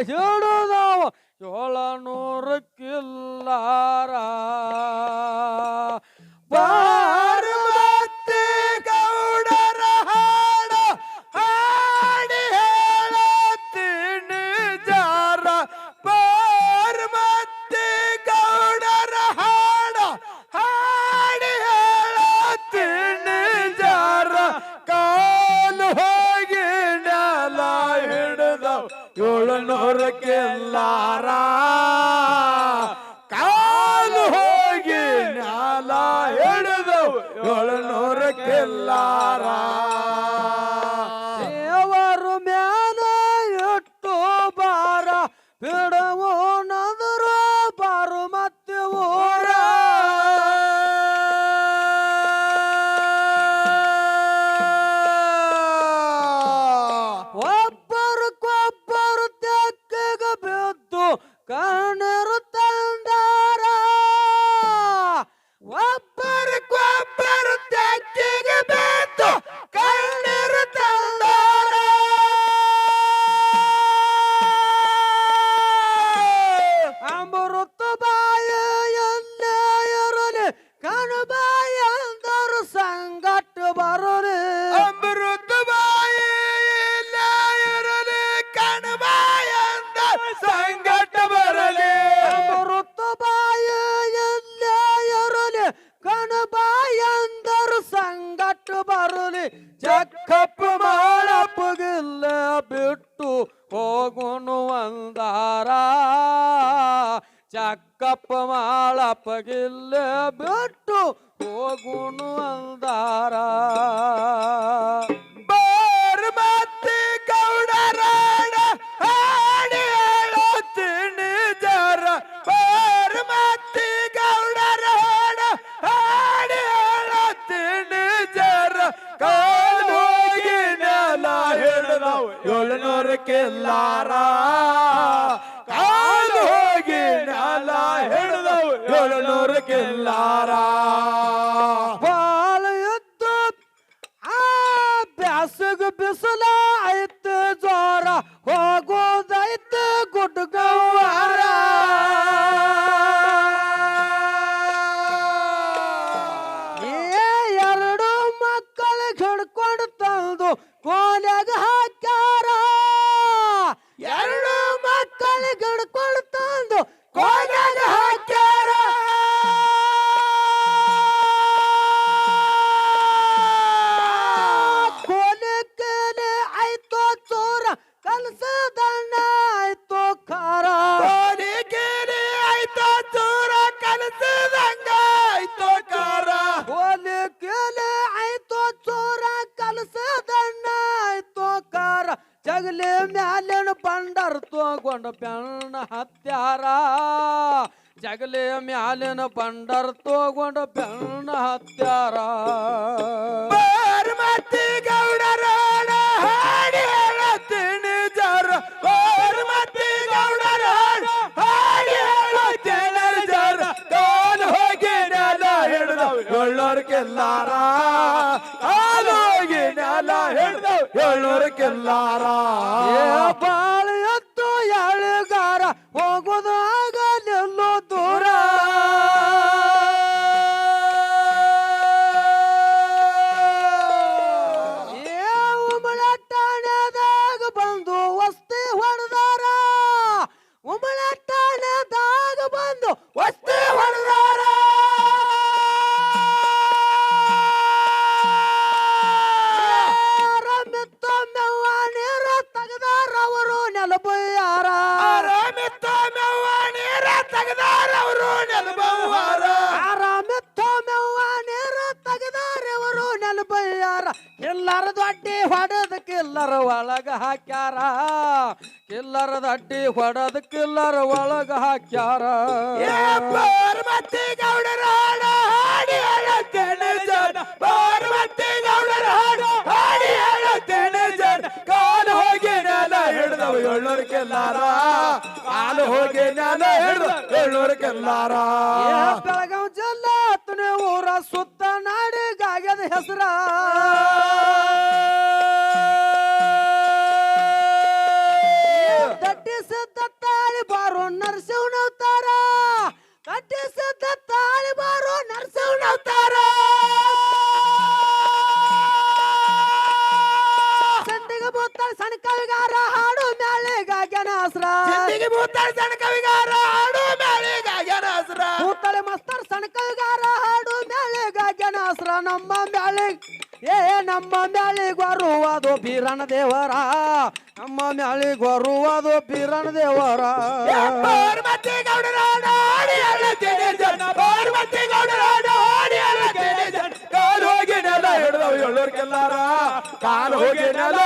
ಹಿಡಿದವ ಏಳನೂರಕ್ಕಿಲ್ಲಾರ ಪಾರ್ವತಿ ಏಳುನೂರಕ್ಕೆಲ್ಲಾರ ಕಾಲು ಹೋಗಿ ನ್ಯಾಲ ಹಿಡಿದವ್ ಕೆಲ್ಲಾರ ದೇವರು ಮ್ಯಾಲ ಇಟ್ಟು ಬಾರ. ಬಿಡವು ಅಂತ ಸಂಗಟ ಬರಲಿ. ಅಮೃತ ಬಾಯ ಎಲ್ಲೇ ಇರಲಿ ಬರಲಿ. ಜಕ್ಕಪ್ಪ ಮಾಡಪ್ಪಗಿಲ್ಲ ಬಿಟ್ಟು ಹೋಗುನು ಅಂದಾರ. ಚಕ್ಕಪ್ಪ ಬಿಟ್ಟು ಅಂದಾರ. ಹಿಡ್ಕೊಂಡು ತಂದು ಕೋಲಾಗ ಹಾಕ್ಯಾರ. ಎರಡು ಮಕ್ಕಳಿಗೆ ಹಿಡ್ಕೊಂಡು ತಂದು ಕೋಲಾಗ ಹಾಕ್ಯಾರ. ಕೋಲೆ ಆಯ್ತು ಚೋರ, ಕಲ್ಸದಣ್ಣ ಆಯ್ತು ಖಾರ. ಕೋಲಿಗೇರಿ ಆಯ್ತು ಚೋರ ಕಲಸದಂಗ ಜಗಲಿ ಮ್ಯಾಲೇನು ಪಂಡರ್ ತಗೊಂಡ ಬೆಣ್ಣ ಹತ್ಯಾರ? ಜಗಲಿ ಮ್ಯಾಲೇನು ಪಂಡರ್ ತಗೊಂಡ ಬೆಣ್ಣ ಹತ್ಯಾರ? ಬಾರ್ಮತಿ ಗೌಡರ ಹಾಡಿ ಹೇಳುತ್ತೀನಿ ಜರ. ಬಾರ್ಮತಿ ಗೌಡರ ಹಾಡಿ ಹೇಳುತ್ತೀನಿ ಜರ. ಕಾಲು ಹೋಗಿ ನೆಲ ಹಿಡಿದವ್ ಹಿಡಿದವ್ ಏಳ್ನೂರಕ್ಕೆಲ್ಲಾರ ಏ ದೊಡ್ಡಿ ಹೊಡೆದ ಕಿಲ್ಲರ ಒಳಗ ಹಾಕ್ಯಾರ. ಕಿಲ್ಲರ ದಡ್ಡಿ ಹೊಡೆದ ಕಿಲ್ಲರ ಒಳಗ ಹಾಕ್ಯಾರ. ಪಾರ್ವತಿ ಗೌಡರ ಹಾಡ ಹೇಳುತ್ತೇನೆ ಜನ ಪಾರ್ವತಿ ಗೌಡರ ಹಾಡು ಹಾಡಿ ಹೇಳುತ್ತೇನೆ ಜನ ಕಾಲು ಹೋಗಿ ನೆಲ ಹಿಡಿದವ ಏಳ್ನೂರಕ್ಕೆಲ್ಲಾರ ಕಾಲು ಹೋಗಿ ನೆಲ ಹಿಡಿದ ಏಳ್ನೂರಕ್ಕೆಲ್ಲಾರ ಏ ಬೆಳಗಾವ್ ಜಿಲ್ಲಾ ಊರ ಸುತ್ತ ನಾಡಿಗಾಗ್ಯದ ಹೆಸರ. ಭೂತಾಳ ಸಣ್ಣ ಕವಿಗಾರ ಹಾಡು ಮ್ಯಾಳಿಗಾಗ್ಯಾನ ಹಸ್ರ ಕೂತಾಳೆ ಮಸ್ತರ್ ಸಣ್ಣ ಕವಿಗಾರ ಹಾಡು ಮ್ಯಾಳಿಗಾಗ್ಯನ ಹಸ್ರ ನಮ್ಮ ಮ್ಯಾಳಿಗ್ ಏ ನಮ್ಮ ಮ್ಯಾಳಿಗ್ ಬರುವುದು ಬೀರಣ ದೇವರ. ನಮ್ಮ ಮ್ಯಾಳಿಗ್ ಬರುವುದು ಬೀರಣ ದೇವರ. ಪಾರ್ವತಿ ಗೌಡರ ಹಾಡಿ ಹೇಳುತ್ತೇನೆ ಜನ. ಪಾರ್ವತಿ ಗೌಡರ ಹಾಡಿ ಹೇಳುತ್ತೇನೆ ಜನ. ಕಾಲು ಹೋಗಿ ನೆಲ ಹಿಡಿದವು ಕಾಲು ಹೋಗಿ ನೆಲ